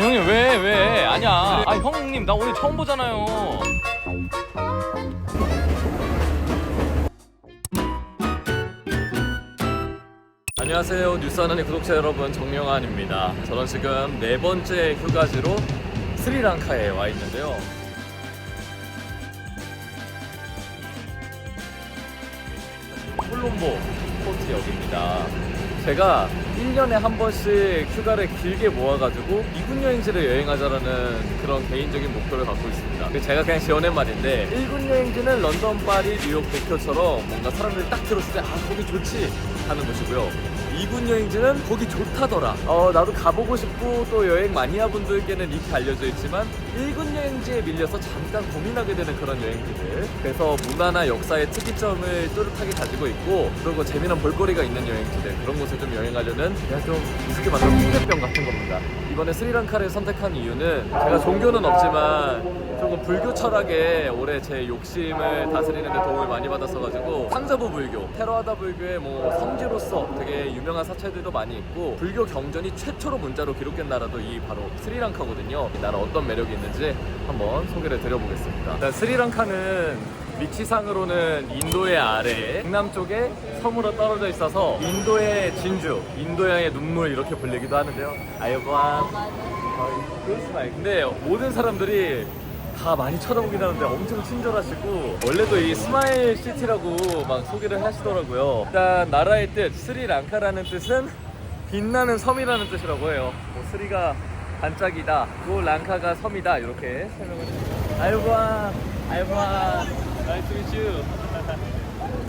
아니 형님 왜 왜? 아니야. 아니 형님 나 오늘 처음 보잖아요. 안녕하세요 뉴스 하나님 구독자 여러분 정영환입니다. 저는 지금 네 번째 휴가지로 스리랑카에 와 있는데요. 콜롬보 포트역입니다. 제가 1년에 한 번씩 휴가를 길게 모아가지고 이군 여행지를 여행하자라는 그런 개인적인 목표를 갖고 있습니다. 제가 그냥 지어낸 말인데 1군 여행지는 런던, 파리, 뉴욕, 도쿄처럼 뭔가 사람들이 딱 들었을 때 아 거기 좋지 하는 곳이고요. 2군 여행지는 거기 좋다더라. 어, 나도 가보고 싶고 또 여행 마니아 분들께는 이렇게 알려져 있지만 1군 여행지에 밀려서 잠깐 고민하게 되는 그런 여행지들. 그래서 문화나 역사의 특이점을 뚜렷하게 가지고 있고 그리고 재미난 볼거리가 있는 여행지들 그런 곳에 좀 여행하려는 그냥 좀 우습게 만든 홍대병 같은 겁니다. 이번에 스리랑카를 선택한 이유는 제가 종교는 없지만 조금 불교 철학에 올해 제 욕심을 다스리는 데 도움을 많이 받았어가지고 상자부 불교, 테러하다 불교의 뭐 성지로서 되게 유명한 사찰들도 많이 있고 불교 경전이 최초로 문자로 기록된 나라도 이 바로 스리랑카거든요. 이 나라 어떤 매력이 있는지 한번 소개를 드려보겠습니다. 일단 스리랑카는 위치상으로는 인도의 아래에 동남쪽에 섬으로 떨어져 있어서 인도의 진주, 인도양의 눈물 이렇게 불리기도 하는데요. 그스마일 근데 모든 사람들이 다 많이 쳐다보긴 하는데 엄청 친절하시고 원래도 이 스마일 시티라고 막 소개를 하시더라고요 일단 나라의 뜻 스리랑카라는 뜻은 빛나는 섬이라는 뜻이라고 해요 뭐 스리가 반짝이다 또 랑카가 섬이다 이렇게 설명을 아이고와 아이고와 나이스 미츄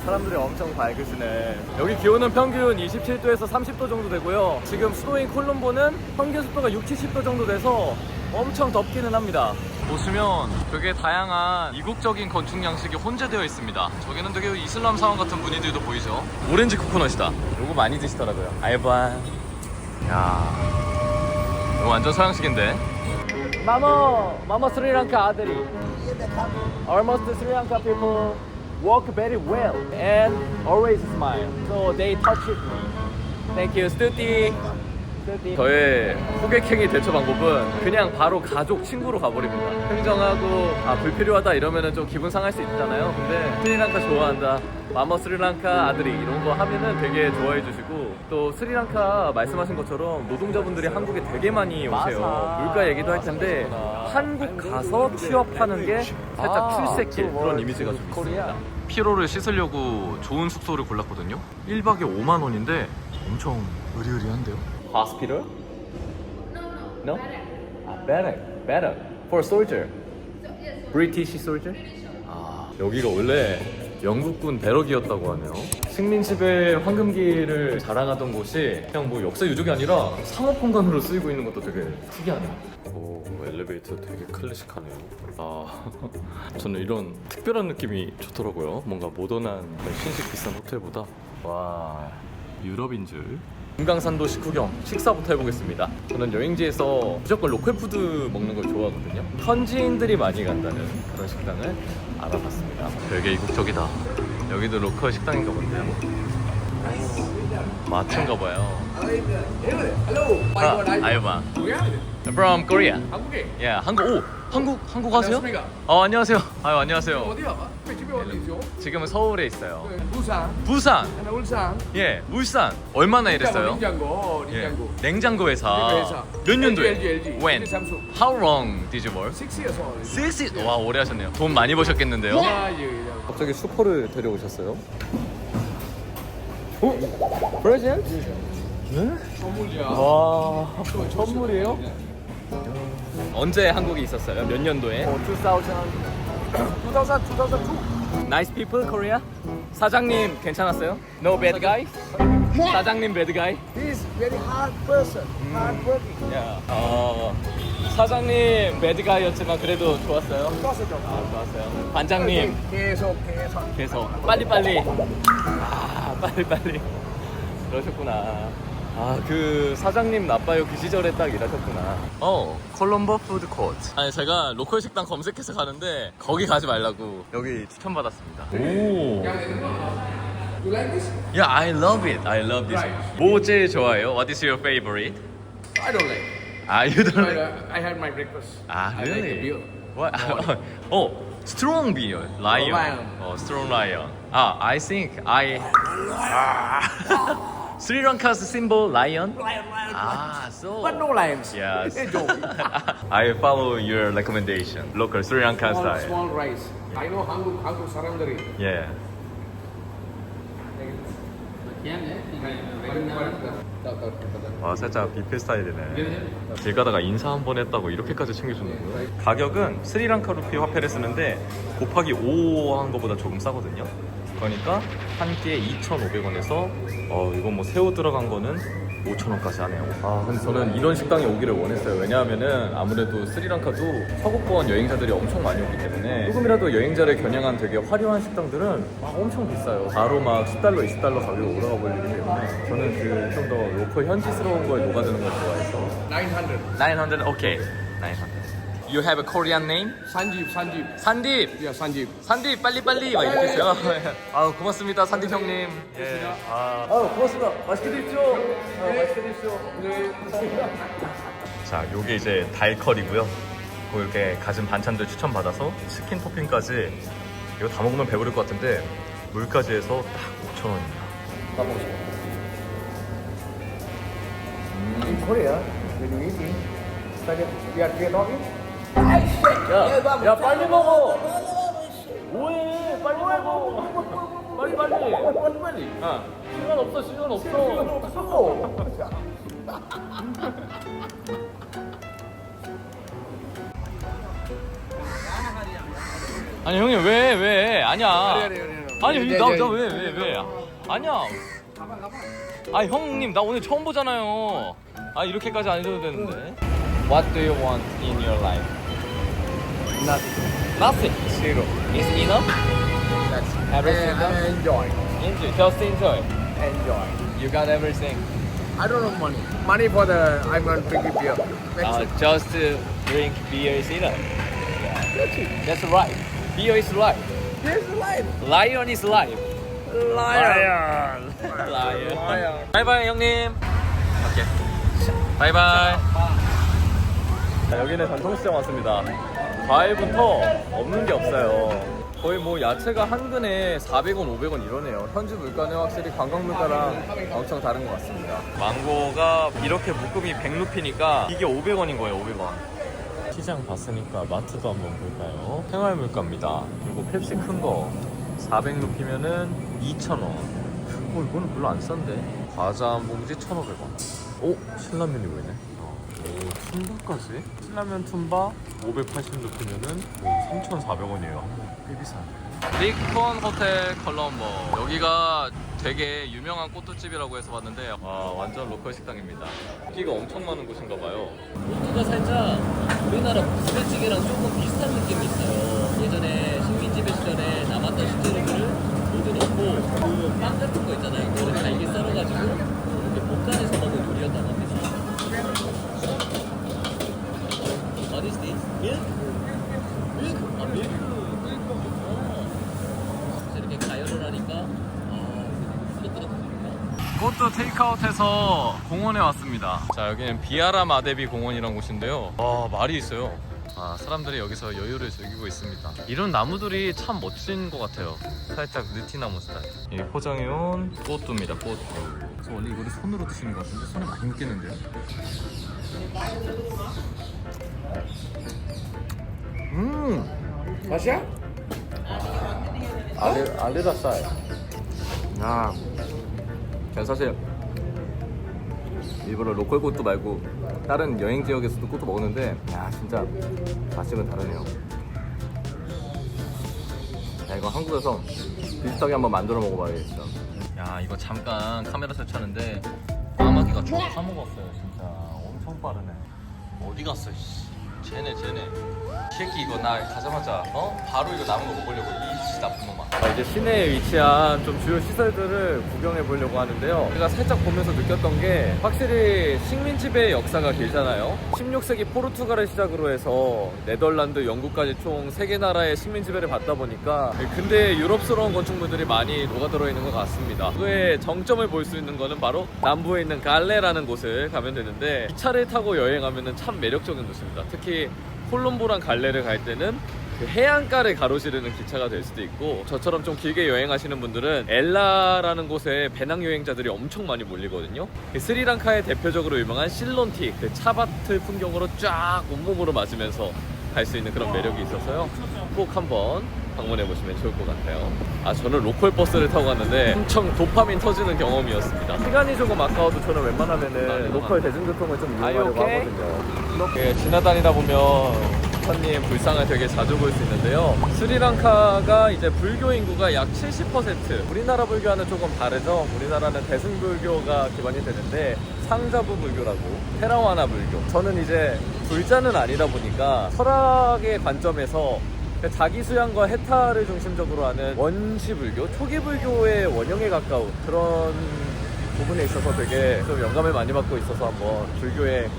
사람들이 엄청 밝으시네. 여기 기온은 평균 27도에서 30도 정도 되고요. 지금 수도인 콜롬보는 평균 습도가 6, 70도 정도 돼서 엄청 덥기는 합니다. 보시면 되게 다양한 이국적인 건축 양식이 혼재되어 있습니다. 저기는 되게 이슬람 사원 같은 분위기도 보이죠. 오렌지 코코넛이다. 요거 많이 드시더라고요. 알바. 야, 이거 완전 서양식인데. 마모, 마모 스리랑카 아들이. Almost Sri Lanka people walk very well and always smile. So they touched me. Thank you, 스투티. 저의 호객행위 대처 방법은 그냥 바로 가족 친구로 가버립니다. 흥정하고 아 불필요하다 이러면은 좀 기분 상할 수 있잖아요. 근데 스리랑카 좋아한다. 마머 스리랑카 아들이 이런 거 하면은 되게 좋아해 주시고 또 스리랑카 말씀하신 것처럼 노동자분들이 한국에 되게 많이 오세요. 물가 얘기도 할 텐데 한국 가서 취업하는 게 살짝 출세길 그런 이미지가 좀 있습니다. 피로를 씻으려고 좋은 숙소를 골랐거든요. 1박에 5만 원인데 엄청 의리의리한데요. Hospital? No. Ah, better. Better. For soldier. British soldier? 아, 여기가 원래 영국군 배럭이었다고 하네요. 식민지배 황금기를 자랑하던 곳이 그냥 뭐 역사 유적이 아니라 상업 공간으로 쓰이고 있는 것도 되게 특이하네요. 오, 엘리베이터 되게 클래식하네요. 아, 저는 이런 특별한 느낌이 좋더라고요. 뭔가 모던한 신식 비싼 호텔보다. 와, 유럽인 줄. 금강산도 식후경 식사부터 해보겠습니다. 저는 여행지에서 무조건 로컬 푸드 먹는 걸 좋아하거든요. 현지인들이 많이 간다는 그런 식당을 알아봤습니다. 되게 이국적이다. 여기도 로컬 식당인가 본데요. 마트인가 봐요. 아, 아유마. From Korea. 한국에 Yeah, 한국. 오, 한국 한국 하세요? 안녕하십니까? 어, 안녕하세요. 아유, 안녕하세요. 어디야? 집에 어디죠? 지금은 서울에 있어요. 부산, 부산. 하나 울산, 예, 울산. 얼마나 일했어요? 냉장고, 예, 냉장고. 냉장고 회사. 냉장고 회사. 몇 년도에? LG, LG. When? 삼성. How long did you work? 6years. Six. 와 오래 하셨네요. 돈 많이 버셨겠는데요? 아, 예, 예. 갑자기 슈퍼를 데려오셨어요? 어? 프레젠트? 네? 선물이야. 와 선물이에요? 언제 한국에 있었어요? 몇 년도에? 2000, 2000, 2002. Nice people Korea? 사장님 괜찮았어요? No bad guy? 사장님 bad guy? He's very hard person, hard working. 야, 어, 사장님 bad guy였지만 그래도 좋았어요. 좋았어요. 아 좋았어요. 반장님 계속, 계속. 계속 빨리 빨리 아 빨리 빨리 그러셨구나 아 그 사장님 나빠요 그 시절에 딱 일하셨구나 어 콜롬버 푸드 코트 아니 제가 로컬 식당 검색해서 가는데 거기 가지 말라고 여기 추천받았습니다 오 You like this? Yeah, I love it. I love this. 뭐 제일 좋아해요? What is your favorite? I don't like. 아, you don't But, like. uh, I had my breakfast. Ah, I like really? beer. What? oh, strong beer, lion. Lion. Oh, strong lion. Ah, I think I. Ah. Sri Lanka's symbol lion. Lion, lion. Ah, so. But no lions. Yes. I follow your recommendation. Local Sri Lankan small, style. small rice. I know Hangu, Hangu Sarandari. Yeah. 와 살짝 뷔페 스타일이네 길 가다가 인사 한 번 했다고 이렇게까지 챙겨주는구나 가격은 스리랑카 루피 화폐를 쓰는데 곱하기 5 한 거보다 조금 싸거든요 그러니까 한 끼에 2,500원에서 어 이건 뭐 새우 들어간 거는 5,000원까지 하네요. 아 근데 저는 이런 식당에 오기를 원했어요. 왜냐하면은 아무래도 스리랑카도 서구권 여행자들이 엄청 많이 오기 때문에 조금이라도 여행자를 겨냥한 되게 화려한 식당들은 막 엄청 비싸요. 바로 막 10달러 20달러 가격이 올라가 버리기 때문에 저는 그 좀 더 로컬 현지스러운 거에 녹아드는 걸 좋아해서. 900. 900 오케이. 900 You have a Korean name? Sanjeev, Sanjeev. 산딥 Yeah, Sanjeev. 산딥 빨리 빨리 막 이렇게 해요. 아 고맙습니다 산딥 형님. 예. 아, 고맙습니다. 맛있게 드십시오. 아, 맛있게 드십시오. 자, 요게 이제 달컬이고요. 그 이렇게 가진 반찬들 추천 받아서 치킨 토핑까지 이거 다 먹으면 배부를 것 같은데 물까지 해서 딱 5천 원입니다. 가보겠습니다. In Korea, when you eating, study, we are talking. 야, 야 빨리 먹어. 뭐해? 빨리 먹어. 빨리 빨리. 빨리 빨리. 아, 시간 없어 시간 없어. 아니 형님 왜 왜? 아니야. 아니, 아니, 아니, 아니. 아니 네, 나 네, 나 네. 왜왜 왜? 아니야. 아 형님 나 오늘 처음 보잖아요. 아 이렇게까지 안 해도 되는데. What do you want in your life? Nothing. Nothing. Zero. Is enough? That's Everything I, I enjoy. Enjoy. Just enjoy. Enjoy. You got everything. I don't have money. Money for the I'm going to drink beer. That's Uh, it. just to drink beer is enough. That's it. That's right. Beer is life. Here's the life. Lion is life. Lion. Lion. Lion. 바이바이 형님. 오케이. 바이바이. 자, 여기는 전통시장 왔습니다. 과일부터 없는 게 없어요. 거의 뭐 야채가 한 근에 400원, 500원 이러네요. 현지 물가는 확실히 관광 물가랑 엄청 다른 것 같습니다. 망고가 이렇게 묶음이 100루피니까 이게 500원인 거예요, 500원. 시장 봤으니까 마트도 한번 볼까요? 생활 물가입니다. 그리고 펩시 큰 거 400루피면은 2,000원. 어, 이거는 별로 안 싼데. 과자 한 봉지 1,500원. 오, 신라면이 보이네. 어, 오, tum바까지? 신라면 tum바 580루피면은 3,400원이에요. 꽤 비싸네. 리콘 호텔 컬럼버. 여기가 되게 유명한 꽃집이라고 해서 왔는데 와 완전 로컬 식당입니다. 인기가 엄청 많은 곳인가 봐요. 소스가 살짝 우리나라 부스레찌개랑 조금 비슷한 느낌이 있어요. 예전에 식민지배 시절에 남았던 식재료들을 모두 넣고 그 빵 같은 거 있잖아요. 그거를 잘게 썰어가지고 이렇게 볶아내서 먹은 요리였다고 합니다. What 아, 아. 꽃도 테이크아웃해서 공원에 왔습니다. 자 여기는 비아라 마데비 공원이라는 곳인데요. 와 말이 있어요. 아 사람들이 여기서 여유를 즐기고 있습니다. 이런 나무들이 참 멋진 것 같아요. 살짝 느티나무 스타일. 이 포장해 온 꽃두입니다. 꽃두. 그래서 원래 이거를 손으로 드시는 것 같은데 손에 많이 묻겠는데요? 음 Masya? 알레 알레다살. 야, 전 사실 일부러 로컬 꽃도 말고 다른 여행 지역에서도 꽃도 먹었는데, 야 진짜 맛집은 다르네요. 야 이거 한국에서 비슷하게 한번 만들어 먹어봐야겠어. 야 이거 잠깐 카메라 설치하는데 까마귀가 쭉 파먹었어요 진짜 엄청 빠르네. 어디 갔어? 씨. 쟤네 쟤네. 이 새끼 이거 나 가자마자 어? 바로 이거 남은 거 먹으려고 이 나쁜 놈아. 아, 이제 시내에 위치한 좀 주요 시설들을 구경해 보려고 하는데요. 제가 살짝 보면서 느꼈던 게 확실히 식민 지배의 역사가 길잖아요. 16세기 포르투갈을 시작으로 해서 네덜란드, 영국까지 총 3개 나라의 식민 지배를 받다 보니까 근대 유럽스러운 건축물들이 많이 녹아들어 있는 것 같습니다. 그의 정점을 볼 수 있는 거는 바로 남부에 있는 갈레라는 곳을 가면 되는데 기차를 타고 여행하면 참 매력적인 도시입니다. 특히 콜롬보랑 갈레를 갈 때는 그 해안가를 가로지르는 기차가 될 수도 있고 저처럼 좀 길게 여행하시는 분들은 엘라라는 곳에 배낭 여행자들이 엄청 많이 몰리거든요. 그 스리랑카의 대표적으로 유명한 실론티 그 차밭을 풍경으로 쫙 온몸으로 맞으면서 갈 수 있는 그런 매력이 있어서요. 꼭 한번 방문해 보시면 좋을 것 같아요 아 저는 로컬 버스를 타고 갔는데 엄청 도파민 터지는 경험이었습니다 시간이 조금 아까워도 저는 웬만하면은 로컬 대중교통을 좀 이용하려고 하거든요 이렇게 지나다니다 보면 부처님 불상을 되게 자주 볼 수 있는데요. 스리랑카가 이제 불교 인구가 약 70%. 우리나라 불교와는 조금 다르죠. 우리나라는 대승불교가 기반이 되는데 상자부 불교라고 테라와나 불교. 저는 이제 불자는 아니다 보니까 철학의 관점에서 자기 수양과 해탈을 중심적으로 하는 원시 불교, 초기 불교의 원형에 가까운 그런 부분에 있어서 되게 좀 영감을 많이 받고 있어서 한번 불교의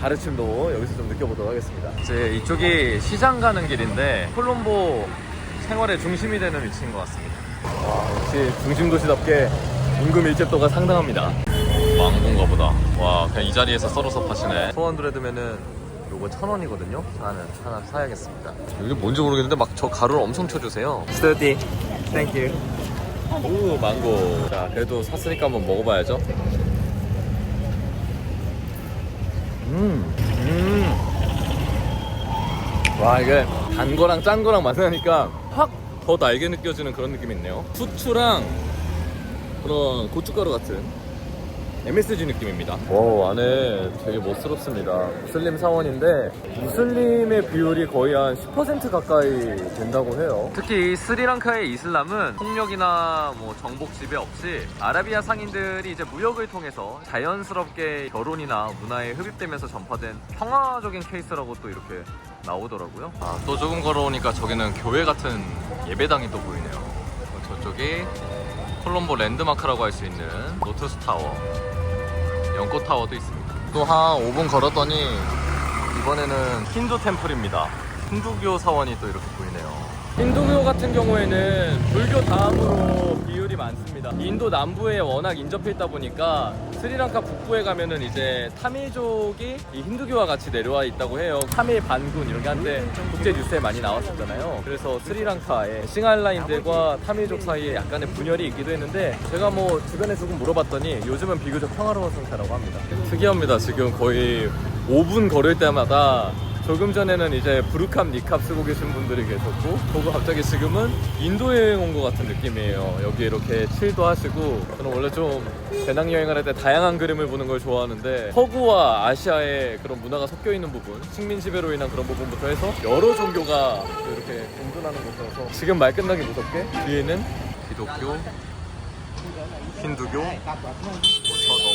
가르침도 여기서 좀 느껴보도록 하겠습니다. 이제 이쪽이 시장 가는 길인데 콜롬보 생활의 중심이 되는 위치인 것 같습니다. 와, 역시 중심 도시답게 임금 밀집도가 상당합니다. 망고인가 보다. 와, 그냥 이 자리에서 썰어서 파시네. 소원드레드면은 요거 천 원이거든요. 하나 하나 사야겠습니다. 이게 뭔지 모르겠는데 막 저 가루를 엄청 쳐주세요. 스터디, 땡큐. 오, 망고. 자, 그래도 샀으니까 한번 먹어봐야죠. 음, 음. 와, 이게 단 거랑 짠 거랑 만나니까 확 더 날게 느껴지는 그런 느낌이 있네요. 후추랑 그런 고춧가루 같은 MSG 느낌입니다. 오, 안에 되게 멋스럽습니다. 무슬림 사원인데 무슬림의 비율이 거의 한 10% 가까이 된다고 해요. 특히 이 스리랑카의 이슬람은 폭력이나 뭐 정복 지배 없이 아라비아 상인들이 이제 무역을 통해서 자연스럽게 결혼이나 문화에 흡입되면서 전파된 평화적인 케이스라고 또 이렇게 나오더라고요. 아, 또 조금 걸어오니까 저기는 교회 같은 예배당이 또 보이네요. 저쪽이 콜롬보 랜드마크라고 할 수 있는 로투스 타워 연꽃 타워도 있습니다. 또 한 5분 걸었더니 이번에는 힌두 템플입니다. 힌두교 사원이 또 이렇게 보이네요. 힌두교 같은 경우에는 불교 다음으로 비율이 많습니다. 인도 남부에 워낙 인접해 있다 보니까 스리랑카 북부에 가면은 이제 타밀족이 이 힌두교와 같이 내려와 있다고 해요. 타밀 반군 이런 게 한때 국제 뉴스에 많이 나왔었잖아요. 그래서 스리랑카의 싱알라인들과 타밀족 사이에 약간의 분열이 있기도 했는데 제가 뭐 주변에 조금 물어봤더니 요즘은 비교적 평화로운 상태라고 합니다. 특이합니다. 지금 거의 5분 걸을 때마다 조금 전에는 이제 브루캅 니캅 쓰고 계신 분들이 계셨고 보고 갑자기 지금은 인도 여행 온 것 같은 느낌이에요. 여기 이렇게 칠도 하시고 저는 원래 좀 배낭여행을 할 때 다양한 그림을 보는 걸 좋아하는데 서구와 아시아의 그런 문화가 섞여 있는 부분 식민 지배로 인한 그런 부분부터 해서 여러 종교가 또 이렇게 공존하는 곳이라서 지금 말 끝나기 무섭게 뒤에는 기독교 힌두교 저 너머에는 무슬림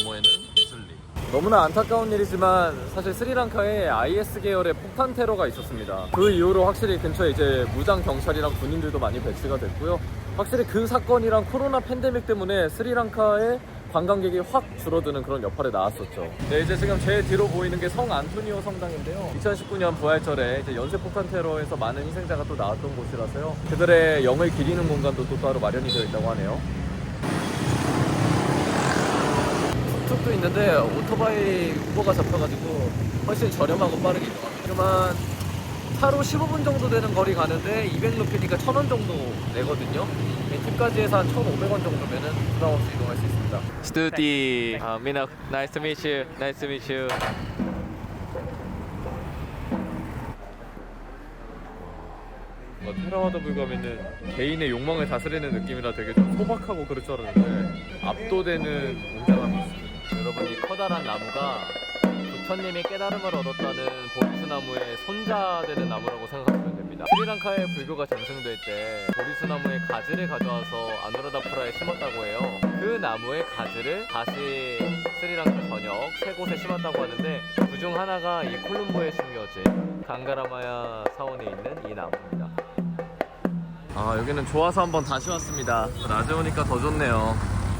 너무나 안타까운 일이지만 사실 스리랑카에 IS 계열의 폭탄 테러가 있었습니다. 그 이후로 확실히 근처에 이제 무장 경찰이랑 군인들도 많이 배치가 됐고요. 확실히 그 사건이랑 코로나 팬데믹 때문에 스리랑카의 관광객이 확 줄어드는 그런 여파를 나왔었죠. 네, 이제 지금 제 뒤로 보이는 게 성 안토니오 성당인데요. 2019년 부활절에 이제 연쇄 폭탄 테러에서 많은 희생자가 또 나왔던 곳이라서요. 그들의 영을 기리는 공간도 또 따로 마련이 되어 있다고 하네요. 툭툭도 있는데 오토바이 우버가 잡혀가지고 훨씬 저렴하고 빠르게 이동합니다. 그만 차로 15분 정도 되는 거리 가는데 200루피니까 1000원 정도 내거든요. 팁까지 해서 한 1,500원 정도면은 부담 없이 이동할 수 있습니다. 스튜디, 아, 민혁, nice to meet you, nice to meet you. 뭐 테라와도 불구하면은 개인의 욕망을 다스리는 느낌이라 되게 좀 소박하고 그럴 줄 알았는데 압도되는. 여러분 이 커다란 나무가 부처님이 깨달음을 얻었다는 보리수 나무의 손자되는 나무라고 생각하시면 됩니다. 스리랑카의 불교가 전승될 때 보리수나무의 가지를 가져와서 아누라다푸라에 심었다고 해요. 그 나무의 가지를 다시 스리랑카 전역 세 곳에 심었다고 하는데 그 중 하나가 이 콜룸보에 심겨진 강가라마야 사원에 있는 이 나무입니다. 아 여기는 좋아서 한번 다시 왔습니다. 낮에 오니까 더 좋네요.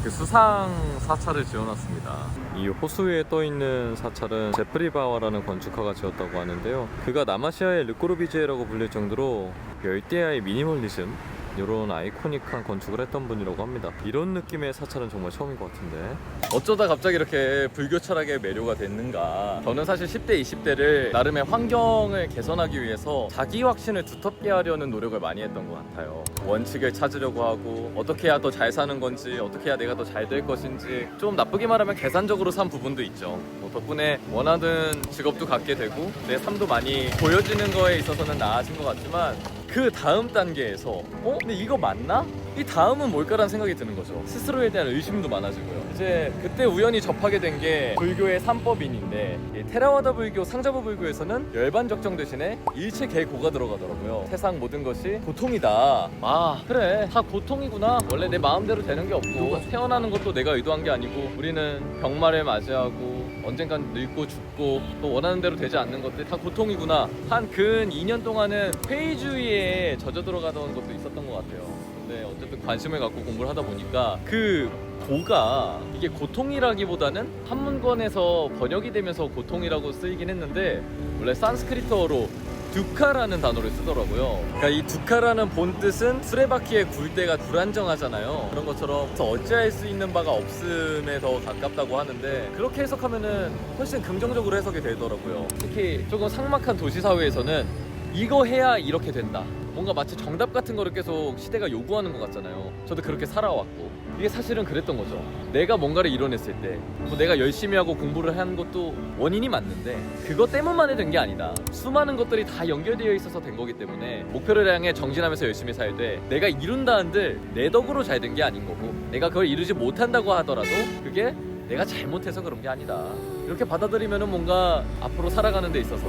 그 수상 사찰을 지어놨습니다. 이 호수에 떠 있는 사찰은 제프리 바와라는 건축가가 지었다고 하는데요. 그가 남아시아의 르꼬르비제라고 불릴 정도로 열대야의 미니멀리즘 이런 아이코닉한 건축을 했던 분이라고 합니다. 이런 느낌의 사찰은 정말 처음인 것 같은데. 어쩌다 갑자기 이렇게 불교 철학에 매료가 됐는가? 저는 사실 10대, 20대를 나름의 환경을 개선하기 위해서 자기 확신을 두텁게 하려는 노력을 많이 했던 것 같아요. 원칙을 찾으려고 하고 어떻게 해야 더 잘 사는 건지 어떻게 해야 내가 더 잘 될 것인지 좀 나쁘게 말하면 계산적으로 산 부분도 있죠. 뭐 덕분에 원하는 직업도 갖게 되고 내 삶도 많이 보여지는 거에 있어서는 나아진 것 같지만 그 다음 단계에서 어? 근데 이거 맞나? 이 다음은 뭘까라는 생각이 드는 거죠. 스스로에 대한 의심도 많아지고요. 이제 그때 우연히 접하게 된 게 불교의 삼법인인데 이 테라와다 불교, 상자부 불교에서는 열반 적정 대신에 일체 개고가 들어가더라고요. 세상 모든 것이 고통이다. 아 그래 다 고통이구나. 원래 내 마음대로 되는 게 없고 태어나는 것도 내가 의도한 게 아니고 우리는 병마를 맞이하고 언젠간 늙고 죽고 또 원하는 대로 되지 않는 것들 다 고통이구나. 한 근 2년 동안은 회의주의에 젖어 들어가던 것도 있었던 것 같아요. 근데 어쨌든 관심을 갖고 공부를 하다 보니까 그 고가 이게 고통이라기보다는 한문권에서 번역이 되면서 고통이라고 쓰이긴 했는데 원래 산스크리트어로 두카라는 단어를 쓰더라고요. 그러니까 이 두카라는 본 뜻은 수레바퀴의 굴대가 불안정하잖아요. 그런 것처럼 어찌할 수 있는 바가 없음에 더 가깝다고 하는데 그렇게 해석하면은 훨씬 긍정적으로 해석이 되더라고요. 특히 조금 삭막한 도시 사회에서는 이거 해야 이렇게 된다. 뭔가 마치 정답 같은 거를 계속 시대가 요구하는 것 같잖아요. 저도 그렇게 살아왔고. 이게 사실은 그랬던 거죠. 내가 뭔가를 이뤄냈을 때, 뭐 내가 열심히 하고 공부를 한 것도 원인이 맞는데, 그것 때문만이 된게 아니다. 수많은 것들이 다 연결되어 있어서 된 거기 때문에, 목표를 향해 정진하면서 열심히 살되, 내가 이룬다 한들 내 덕으로 잘 된 게 아닌 거고, 내가 그걸 이루지 못한다고 하더라도, 그게 내가 잘못해서 그런 게 아니다. 이렇게 받아들이면은 뭔가 앞으로 살아가는 데 있어서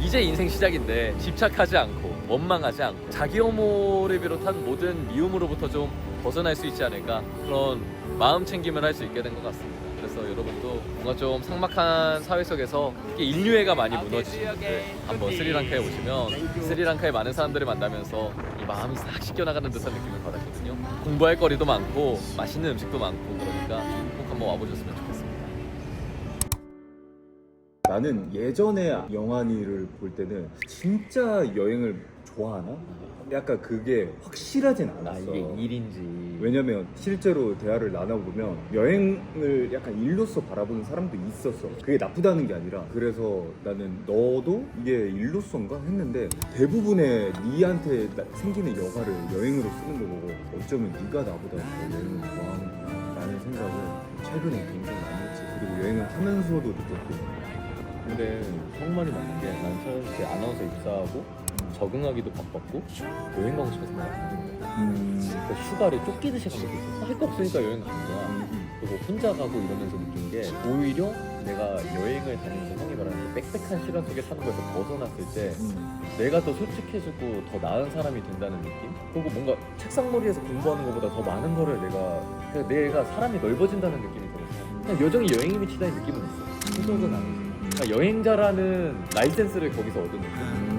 이제 인생 시작인데 집착하지 않고 원망하지 않고 자기 혐오를 비롯한 모든 미움으로부터 좀 벗어날 수 있지 않을까 그런 마음 챙김을 할 수 있게 된 것 같습니다. 그래서 여러분도 뭔가 좀 삭막한 사회 속에서 특히 인류애가 많이 무너지는데 한번 스리랑카에 오시면 스리랑카의 많은 사람들을 만나면서 이 마음이 싹 씻겨나가는 듯한 느낌을 받았거든요. 공부할 거리도 많고 맛있는 음식도 많고 그러니까 꼭 한번 와보셨으면 좋겠습니다. 나는 예전에 영환이를 볼 때는 진짜 여행을 좋아하나? 약간 그게 확실하진 않았어. 아, 일인지 왜냐면 실제로 대화를 나눠보면 여행을 약간 일로서 바라보는 사람도 있었어. 그게 나쁘다는 게 아니라 그래서 나는 너도 이게 일로서인가 했는데 대부분의 니한테 나- 생기는 여가를 여행으로 쓰는 거 보고 어쩌면 네가 나보다 더 여행을 좋아하는구나 라는 생각을 최근에 굉장히 많이 했지. 그리고 여행을 하면서도 느꼈고 근데 정말이 맞는 게난 사실 아나운서 입사하고 적응하기도 바빴고 여행 가고 싶어서 가는 거야. 음, 그러니까 휴가를 쫓기듯이 간 것도 있어. 할 거 없으니까 여행 가는 거야. 음, 그리고 혼자 가고 이러면서 느낀 게 오히려 내가 여행을 다니면서 형이 말하는 그 빽빽한 시간 속에 사는 거에서 벗어났을 때 음. 내가 더 솔직해지고 더 나은 사람이 된다는 느낌? 그리고 뭔가 책상머리에서 공부하는 것보다 더 많은 거를 내가 그러니까 내가 사람이 넓어진다는 느낌이 들었어. 그냥 여정이 여행이 미치다는 느낌은 있어. 소속은 아니지. 그러니까 여행자라는 라이센스를 거기서 얻은 느낌?